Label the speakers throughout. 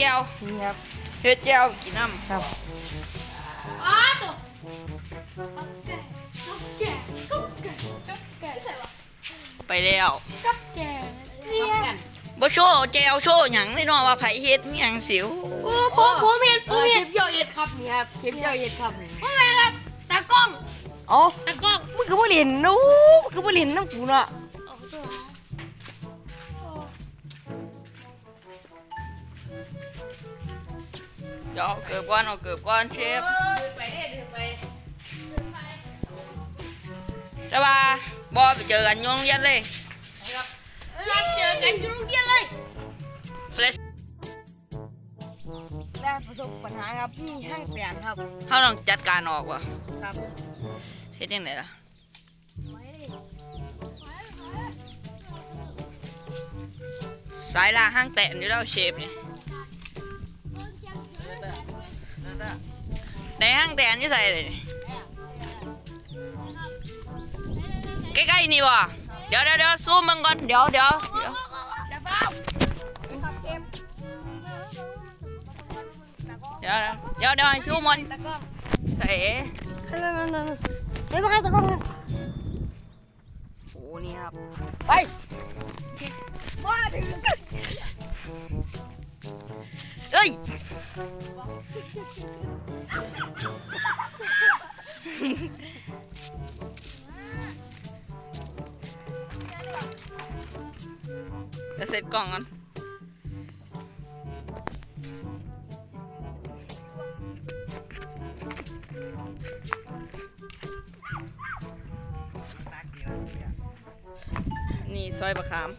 Speaker 1: นี่ครับ
Speaker 2: เฮ็ดแจ่วกินน้
Speaker 1: ครับ
Speaker 3: อ้าตัวกับแก่กับแก่กับแก่ใส่วะำ
Speaker 2: ไปแล้ว
Speaker 3: กับแก่เนี่ย
Speaker 2: บ่โชว์แจ่วโชว์หยังเลยเนาะว่าไผเฮ็ดอิหยังสิว
Speaker 3: โอ้ผมผมเห็นผ
Speaker 1: เอ
Speaker 3: ม
Speaker 1: อ
Speaker 3: เห็
Speaker 1: เช
Speaker 3: น
Speaker 1: ฟเยี่ยวเอ็ดครับนี่ครับเชฟเยี่ยวเอ็ดครับนี่
Speaker 3: ผมเห็นครับตากล้อง
Speaker 1: เอ๋อ
Speaker 3: ตากล้อง
Speaker 1: มึงก็บ่เล่นนู้มึงก็บ่เล่นน้ำกูเนาะ
Speaker 2: ดี๋ยวเอาเกือบก่อนเอาเกือบก่อนเชฟ
Speaker 1: เดินไปเด้เดินไป
Speaker 2: แต่ว่าบ่ไปเจอกันอยู่โรงเรียนเลย
Speaker 3: รับเจอกันอยู่โรงเรียนเลย
Speaker 2: เพลส
Speaker 1: ได้ประสบปัญหาครับที่ห้างแตนครับ
Speaker 2: เฮาต้องจัดการออกว่ะ
Speaker 1: ครับ
Speaker 2: เฮ็ดจังไดล่ะสายลาห้างแตนอยู่แล้วเชฟนี่ในห้างแตนอยู่ใส่เลยใกล้ๆนี่บ่เดี๋ยวเดี๋ยวเดี๋ยวซูมมึงก่อนเดี๋ยวเดี๋ยวเดี๋ยว
Speaker 3: เดี๋
Speaker 2: ยวเดี๋ยวเดี๋ยวซูมมันใส่
Speaker 1: นั่นนั่ไม่เป็นไรตะกล้อง
Speaker 2: โอ้นี่ครับ
Speaker 1: ไปว่าถึง
Speaker 2: เอ้ยจะเสร็จกล่องกันนี่ซอยบะขาม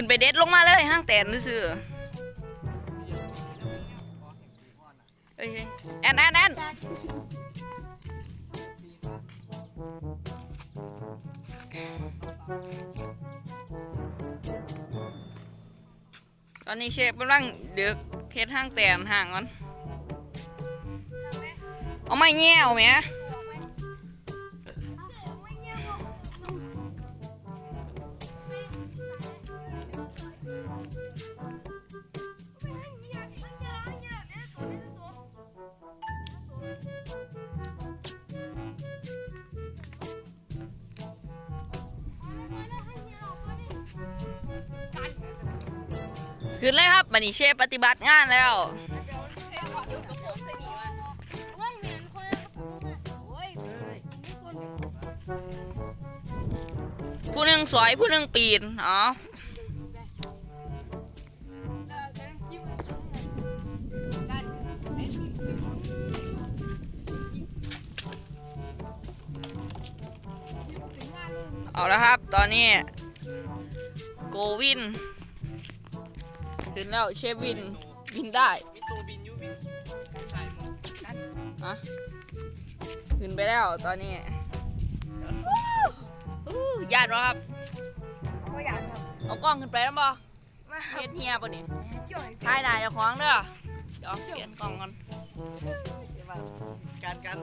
Speaker 2: ขึ้นไปเด็ดลงมาเลยห้างแตนซื่อๆเฮ้ยแอนแอนแอนตอนนี้เชฟกำลังเดือกเทสห้างแตนห่างมันเอาไม่แง่วไหม ขึ้นเลยครับบันนี้เชฟปฏิบัติงานแล้ว ผู้หนึ่งสวยผู้หนึ่งปีน อ๋อเอาล้วครับ ตอนนี้ โกวิน ขึ้นแล้วเชฟวินบินได้อะขึ้นไปแล้วตอนนี้อู้ญาติวะครับ
Speaker 1: ก็อยากครับ
Speaker 2: เอากล้องขึ้นไปแล้วบ่
Speaker 1: มา
Speaker 2: เฮ็ดเฮียป่ะนี่
Speaker 1: จ่อย
Speaker 2: ถ่ายหน้าเจ้าของเด้อเดี๋ยวเปลี่ยนกล้องก่อน
Speaker 4: การกัน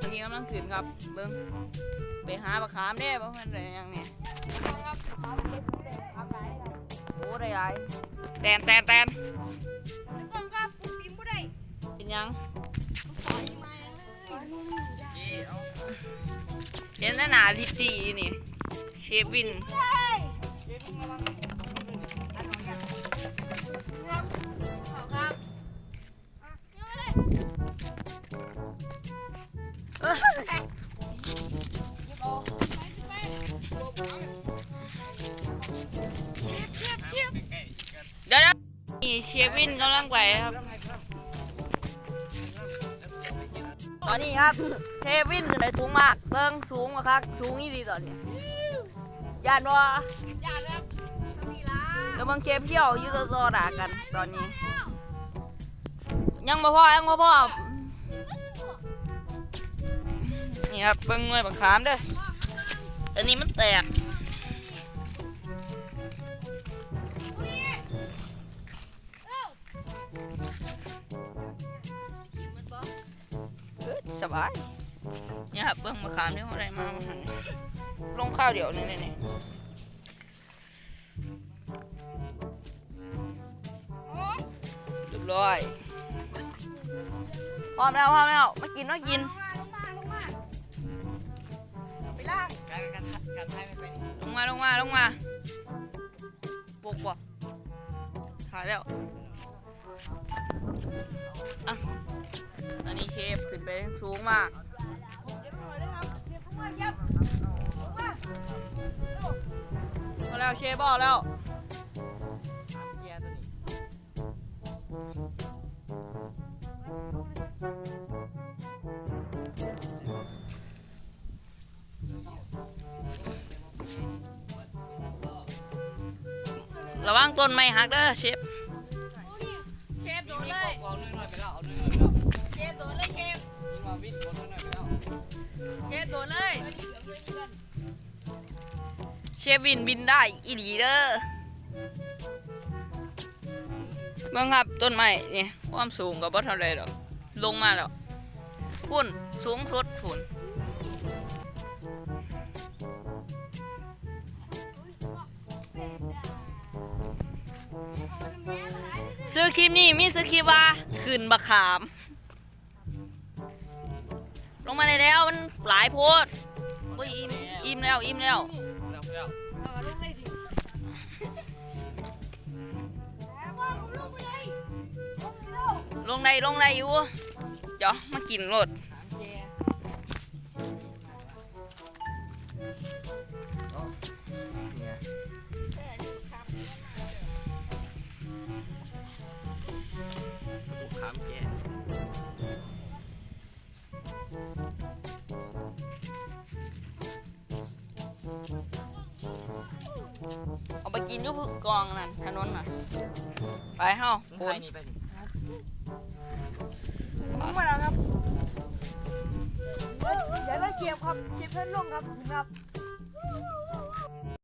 Speaker 2: อันนี้กำลังขึ้นครับ เบิ่งไปหาปลาขามเด้บ่แม่นได้หยังนี่โอ้ได้หลายแตนแตนแตน
Speaker 3: ตากล้องครับผมปีนบ่ได้
Speaker 2: เป็นหยัง
Speaker 4: กี้เอา
Speaker 2: เห็นแต่หน้าลิตตี้นี่เชฟวิน
Speaker 3: ครับ
Speaker 2: เดี๋ยวนะนี่เชฟวินกำลังไปครับ ตอนนี้ครับ เชฟวินขึ้นไปสูงมากเบิ่งสูงมากครับสูงนี่ดีตอนนี้ยานว่า
Speaker 3: อย่าเลยครับนี่ละ
Speaker 2: แล้วเบิ่งเชฟเที่ยวอยืดโซด่ากันตอนนี้ ยังบ่พอยังบ่พอ นี่ครับเบิ่งหน่วยบักขามเด้ออันนี้มันแตกสบายเนี่ยครับเบื้องมะขามที่เขาได้มาหันลงข้าวเดี๋ยวนี่นี่นี่เรียบร้อยพร้อมแล้วพร้อมแล้วมากินมากิน
Speaker 4: การการการไทยไม่เป็น
Speaker 2: ลงมาลงมาลงมาปลุกว่ะถ่ายแล้วอะตอนนี้เชฟขึ้นไปสูงมาก
Speaker 1: เดี๋ยวหน่อยเลยครับเดี๋ยวเข้ามาเย็บลงมา
Speaker 2: พอแล้วเชฟบอกแล้ว
Speaker 4: ระ
Speaker 2: วังต้นไม้หักเด้อเชฟ
Speaker 3: เชฟโดนเลย
Speaker 4: เอาหน่อยๆไปแล้วเอาหน่อยๆไปแล้ว
Speaker 3: เชฟโดนเลยเชฟ
Speaker 4: นี่มาวิ่งเอาหน่อยๆไปแล้ว
Speaker 3: เชฟโดนเลย
Speaker 2: เชฟวินบินได้อีหลีเด้อเบิ่งครับต้นไม้นี่ความสูงกับบ่เท่าไรดอกลงมาแล้วพุ่นสูงสุดพุ่น ซื้อคลิปนี้มีซื้อคลิปว่าขึ้นบักขาม ลงมาได้แล้วมันหลายโพดโอ้ยอิ่มอิ่มแล้วอิ่มแล้ว
Speaker 4: ล
Speaker 1: งเลยสิแล้วก็ลงไปเลยลงไปเร็ว
Speaker 2: ลงได้ลงได้อยู่เดี๋ยวมากินรถ เอาไปกินอยู่พึกกองนั่นถนนน่ะ ไปเฮา
Speaker 4: มึง
Speaker 2: โอ
Speaker 4: ไท
Speaker 2: น
Speaker 4: ยนี่ไปดิ
Speaker 1: ลงมาแล้วครับเดี๋ยวเราเก็บครับเก็บเพื่อนลงครับครับ